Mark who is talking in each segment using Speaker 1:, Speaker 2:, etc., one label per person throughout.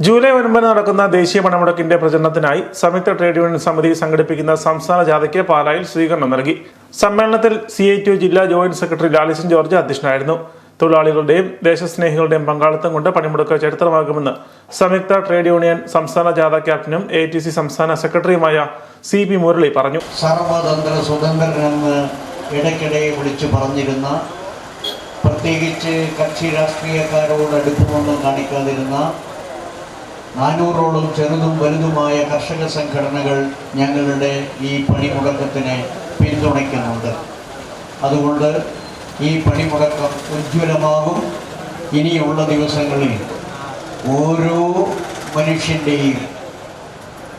Speaker 1: July ഒൻപത് നടക്കുന്ന ദേശീയ പണമുടക്കിന്റെ പ്രചരണത്തിനായി സംയുക്ത ട്രേഡ് യൂണിയൻ സമിതി സംഘടിപ്പിക്കുന്ന സംസ്ഥാന ജാഥയ്ക്ക് പാലായിൽ സ്വീകരണം നൽകി. സമ്മേളനത്തിൽ സി ഐ ടി ജില്ലാ ജോയിന്റ് സെക്രട്ടറി ലാലിസൻ ജോർജ് അധ്യക്ഷനായിരുന്നു. തൊഴിലാളികളുടെയും ദേശസ്നേഹികളുടെയും പങ്കാളിത്തം കൊണ്ട് പണിമുടക്ക് ചരിത്രമാകുമെന്ന് സംയുക്ത ട്രേഡ് യൂണിയൻ സംസ്ഥാന ജാഥ ക്യാപ്റ്റനും എ ടി സി സംസ്ഥാന സെക്രട്ടറിയുമായ സി പി മുരളി പറഞ്ഞു.
Speaker 2: സർവതന്ത്ര സ്വതന്ത്രനെന്ന് ഇടയ്ക്കിടെ വിളിച്ചു പറഞ്ഞിരുന്ന പ്രത്യേകിച്ച് കക്ഷി രാഷ്ട്രീയക്കാരോട് അടുപ്പമൊന്നും കാണിക്കാതിരുന്ന നാനൂറോളം ചെറുതും വലുതുമായ കർഷക സംഘടനകൾ ഞങ്ങളുടെ ഈ പണിമുടക്കത്തിനെ പിന്തുണയ്ക്കുന്നുണ്ട്. അതുകൊണ്ട് ഈ പണിമുടക്കം ഉജ്ജ്വലമാകും ഇനിയുള്ള ദിവസങ്ങളിൽ. ഓരോ മനുഷ്യന്റെയും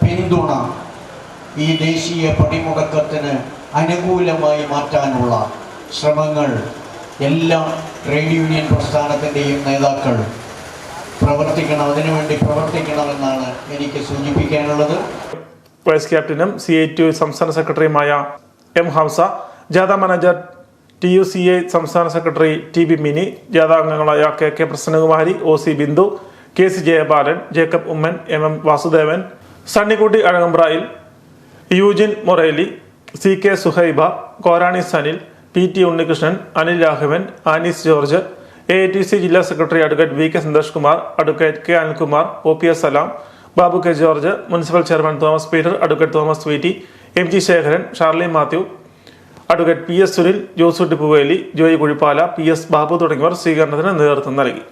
Speaker 2: പിന്തുണ ഈ ദേശീയ പണിമുടക്കത്തിന് അനുകൂലമായി മാറ്റാനുള്ള ശ്രമങ്ങൾ എല്ലാ ട്രേഡ് യൂണിയൻ പ്രസ്ഥാനത്തിന്റെയും നേതാക്കൾ പ്രവർത്തിക്കണം അതിനുവേണ്ടി പ്രവർത്തിക്കണമെന്നാണ് എനിക്ക് സൂചിപ്പിക്കാനുള്ളത്.
Speaker 1: വൈസ് ക്യാപ്റ്റനും സി ഐ ടി സംസ്ഥാന സെക്രട്ടറിയുമായ എം ഹംസ ജാഥ manager T U C I സംസ്ഥാന സെക്രട്ടറി ടി ബി മിനി ജാഥ അംഗങ്ങളായ K K Prasannakumari O C Bindu K C Jayabalan Jacob Oommen M M Vasudevan Sunnykutty Azhakamprayil Eugene Moreli C K Suhaiba Korani Sanil P T Unnikrishnan Anil Raghavan Annis George A T C ജില്ലാ secretary advocate V K Santhosh Kumar advocate K Anilkumar O P S Salam Babu K George municipal chairman Thomas Peter advocate Thomas Veetti M G Sekharan Sharly Mathew advocate P S Sunil Josu Tippuveli Joy Kuzhippala P S Babu തുടങ്ങിയവർ സ്വീകരണത്തിന് നേതൃത്വം നൽകി.